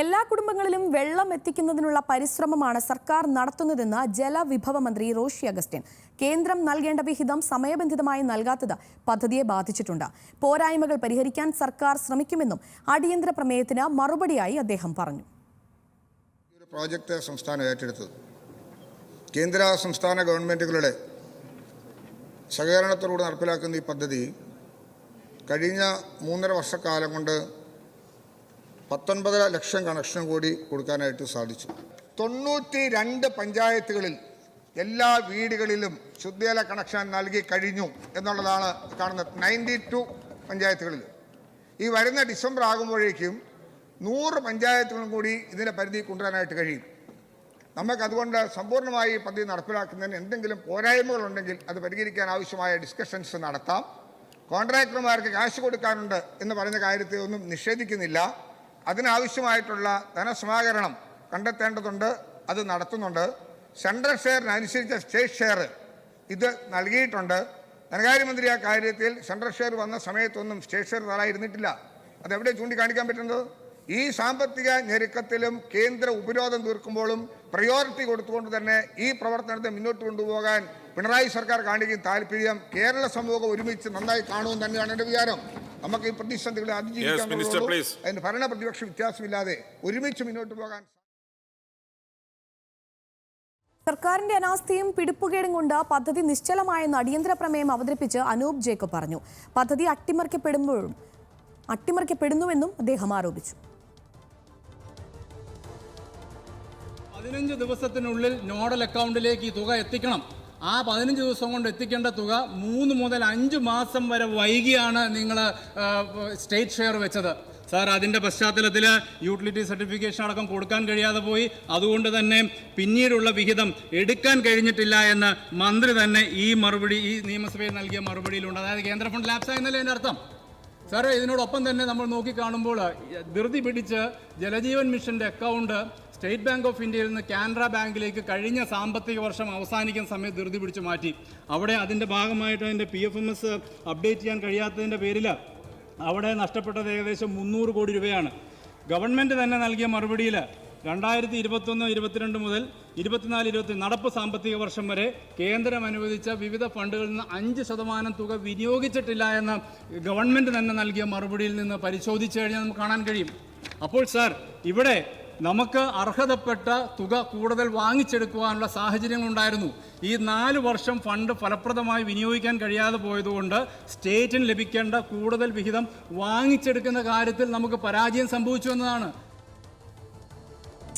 എല്ലാ കുടുംബങ്ങളിലും വെള്ളം എത്തിക്കുന്നതിനുള്ള പരിശ്രമമാണ് സർക്കാർ നടത്തുന്നതെന്ന് ജലവിഭവ മന്ത്രി റോഷി അഗസ്റ്റിൻ. കേന്ദ്രം നൽകേണ്ട വിഹിതം സമയബന്ധിതമായി നൽകാത്തത് പദ്ധതിയെ ബാധിച്ചിട്ടുണ്ട്. പോരായ്മകൾ പരിഹരിക്കാൻ സർക്കാർ ശ്രമിക്കുമെന്നും അടിയന്തര പ്രമേയത്തിന് മറുപടിയായി അദ്ദേഹം പറഞ്ഞു. ഒരു പ്രോജക്റ്റ് സംസ്ഥാനം ഏറ്റെടുത്തത്. കേന്ദ്ര സംസ്ഥാന ഗവൺമെന്റുകളുടെ സഹകരണത്തോടുകൂടി നടപ്പിലാക്കുന്ന ഈ പദ്ധതി കഴിഞ്ഞ മൂന്നര വർഷക്കാലം കൊണ്ട് പത്തൊൻപതര ലക്ഷം കണക്ഷൻ കൂടി കൊടുക്കാനായിട്ട് സാധിച്ചു. തൊണ്ണൂറ്റി രണ്ട് പഞ്ചായത്തുകളിൽ എല്ലാ വീടുകളിലും ശുദ്ധജല കണക്ഷൻ നൽകി കഴിഞ്ഞു എന്നുള്ളതാണ് കാണുന്നത്. നയന്റി ടു പഞ്ചായത്തുകളിൽ. ഈ വരുന്ന ഡിസംബർ ആകുമ്പോഴേക്കും നൂറ് പഞ്ചായത്തുകളും കൂടി ഇതിന്റെ പരിധി കൊണ്ടുവരാനായിട്ട് കഴിയും. നമുക്കതുകൊണ്ട് സമ്പൂർണമായി പദ്ധതി നടപ്പിലാക്കുന്നതിന് എന്തെങ്കിലും പോരായ്മകളുണ്ടെങ്കിൽ അത് പരിഹരിക്കാൻ ആവശ്യമായ ഡിസ്കഷൻസ് നടത്താം. കോൺട്രാക്ടർമാർക്ക് കാശ് കൊടുക്കാനുണ്ട് എന്ന് പറഞ്ഞ കാര്യത്തെ ഒന്നും നിഷേധിക്കുന്നില്ല. അതിനാവശ്യമായിട്ടുള്ള ധനസമാഹരണം കണ്ടെത്തേണ്ടതുണ്ട് അത് നടത്തുന്നുണ്ട്. സെൻട്രൽ ഷെയറിനനുസരിച്ച സ്റ്റേറ്റ് ഷെയർ ഇത് നൽകിയിട്ടുണ്ട്. ധനകാര്യമന്ത്രി ആ കാര്യത്തിൽ സെൻട്രൽ ഷെയർ വന്ന സമയത്തൊന്നും സ്റ്റേറ്റ് ഷെയർ തരായിരുന്നിട്ടില്ല അതെവിടെ ചൂണ്ടിക്കാണിക്കാൻ പറ്റുന്നത്? ഈ സാമ്പത്തിക ഞെരുക്കത്തിലും കേന്ദ്ര ഉപരോധം തീർക്കുമ്പോഴും പ്രയോറിറ്റി കൊടുത്തുകൊണ്ട് തന്നെ ഈ പ്രവർത്തനത്തെ മുന്നോട്ട് കൊണ്ടുപോകാൻ പിണറായി സർക്കാർ കാണിക്കുന്ന താല്പര്യം കേരള സമൂഹം ഒരുമിച്ച് നന്നായി കാണുമെന്ന് തന്നെയാണ് എന്റെ വിചാരം. നമുക്ക് ഈ പ്രതിസന്ധികളെ അതിജീവിക്കാൻ. അതിന് ഭരണ പ്രതിപക്ഷ വ്യത്യാസമില്ലാതെ ഒരുമിച്ച് മുന്നോട്ട് പോകാൻ സർക്കാരിന്റെ അനാസ്ഥയും പിടിപ്പുകേടും കൊണ്ട് പദ്ധതി നിശ്ചലമായെന്ന് അടിയന്തര പ്രമേയം അവതരിപ്പിച്ച് അനൂപ് ജേക്കബ് പറഞ്ഞു. പദ്ധതി അട്ടിമറിക്കപ്പെടുമ്പോഴും അട്ടിമറിക്കപ്പെടുന്നുവെന്നും അദ്ദേഹം ആരോപിച്ചു. പതിനഞ്ച് ദിവസത്തിനുള്ളിൽ നോഡൽ അക്കൗണ്ടിലേക്ക് ഈ തുക എത്തിക്കണം. ആ പതിനഞ്ച് ദിവസം കൊണ്ട് എത്തിക്കേണ്ട തുക മൂന്ന് മുതൽ അഞ്ച് മാസം വരെ വൈകിയാണ് നിങ്ങൾ സ്റ്റേറ്റ് ഷെയർ വെച്ചത്. സാർ അതിന്റെ പശ്ചാത്തലത്തിൽ യൂട്ടിലിറ്റി സർട്ടിഫിക്കേഷൻ അടക്കം കൊടുക്കാൻ കഴിയാതെ പോയി. അതുകൊണ്ട് തന്നെ പിന്നീടുള്ള വിഹിതം എടുക്കാൻ കഴിഞ്ഞിട്ടില്ല എന്ന് മന്ത്രി തന്നെ ഈ മറുപടി ഈ നിയമസഭയിൽ നൽകിയ മറുപടിയിലുണ്ട്. അതായത് കേന്ദ്ര ഫണ്ട് ലാപ്സ് ആയെന്നല്ലേ എന്റെ അർത്ഥം? സാറേ ഇതിനോടൊപ്പം തന്നെ നമ്മൾ നോക്കിക്കാണുമ്പോൾ ധൃതി പിടിച്ച് ജലജീവൻ മിഷന്റെ അക്കൗണ്ട് സ്റ്റേറ്റ് ബാങ്ക് ഓഫ് ഇന്ത്യയിൽ നിന്ന് കാനറ ബാങ്കിലേക്ക് കഴിഞ്ഞ സാമ്പത്തിക വർഷം അവസാനിക്കുന്ന സമയത്ത് ധൃതി പിടിച്ച് മാറ്റി. അവിടെ അതിന്റെ ഭാഗമായിട്ട് അതിന്റെ P F M S update ചെയ്യാൻ കഴിയാത്തതിന്റെ പേരിൽ അവിടെ നഷ്ടപ്പെട്ടത് ഏകദേശം മുന്നൂറ് കോടി രൂപയാണ്. ഗവൺമെന്റ് തന്നെ നൽകിയ മറുപടിയിൽ രണ്ടായിരത്തി ഇരുപത്തൊന്ന് ഇരുപത്തിരണ്ട് മുതൽ ഇരുപത്തിനാല് ഇരുപത്തി നടപ്പ് സാമ്പത്തിക വർഷം വരെ കേന്ദ്രം അനുവദിച്ച വിവിധ ഫണ്ടുകളിൽ നിന്ന് അഞ്ച് ശതമാനം തുക വിനിയോഗിച്ചിട്ടില്ല എന്ന് ഗവൺമെന്റ് തന്നെ നൽകിയ മറുപടിയിൽ നിന്ന് പരിശോധിച്ച് കഴിഞ്ഞാൽ നമുക്ക് കാണാൻ കഴിയും. അപ്പോൾ സാർ ഇവിടെ നമുക്ക് അർഹതപ്പെട്ട തുക കൂടുതൽ വാങ്ങിച്ചെടുക്കുവാനുള്ള സാഹചര്യങ്ങളുണ്ടായിരുന്നു. ഈ നാല് വർഷം ഫണ്ട് ഫലപ്രദമായി വിനിയോഗിക്കാൻ കഴിയാതെ പോയതുകൊണ്ട് സ്റ്റേറ്റിന് ലഭിക്കേണ്ട കൂടുതൽ വിഹിതം വാങ്ങിച്ചെടുക്കുന്ന കാര്യത്തിൽ നമുക്ക് പരാജയം സംഭവിച്ചു എന്നതാണ്.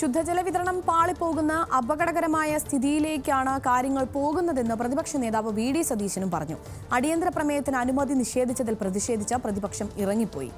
ശുദ്ധജല വിതരണം പാളിപ്പോകുന്ന അപകടകരമായ സ്ഥിതിയിലേക്കാണ് കാര്യങ്ങൾ പോകുന്നതെന്ന് പ്രതിപക്ഷ നേതാവ് വി ഡി സതീശനും പറഞ്ഞു. അടിയന്തര പ്രമേയത്തിന് അനുമതി നിഷേധിച്ചതിൽ പ്രതിഷേധിച്ച പ്രതിപക്ഷം ഇറങ്ങിപ്പോയി.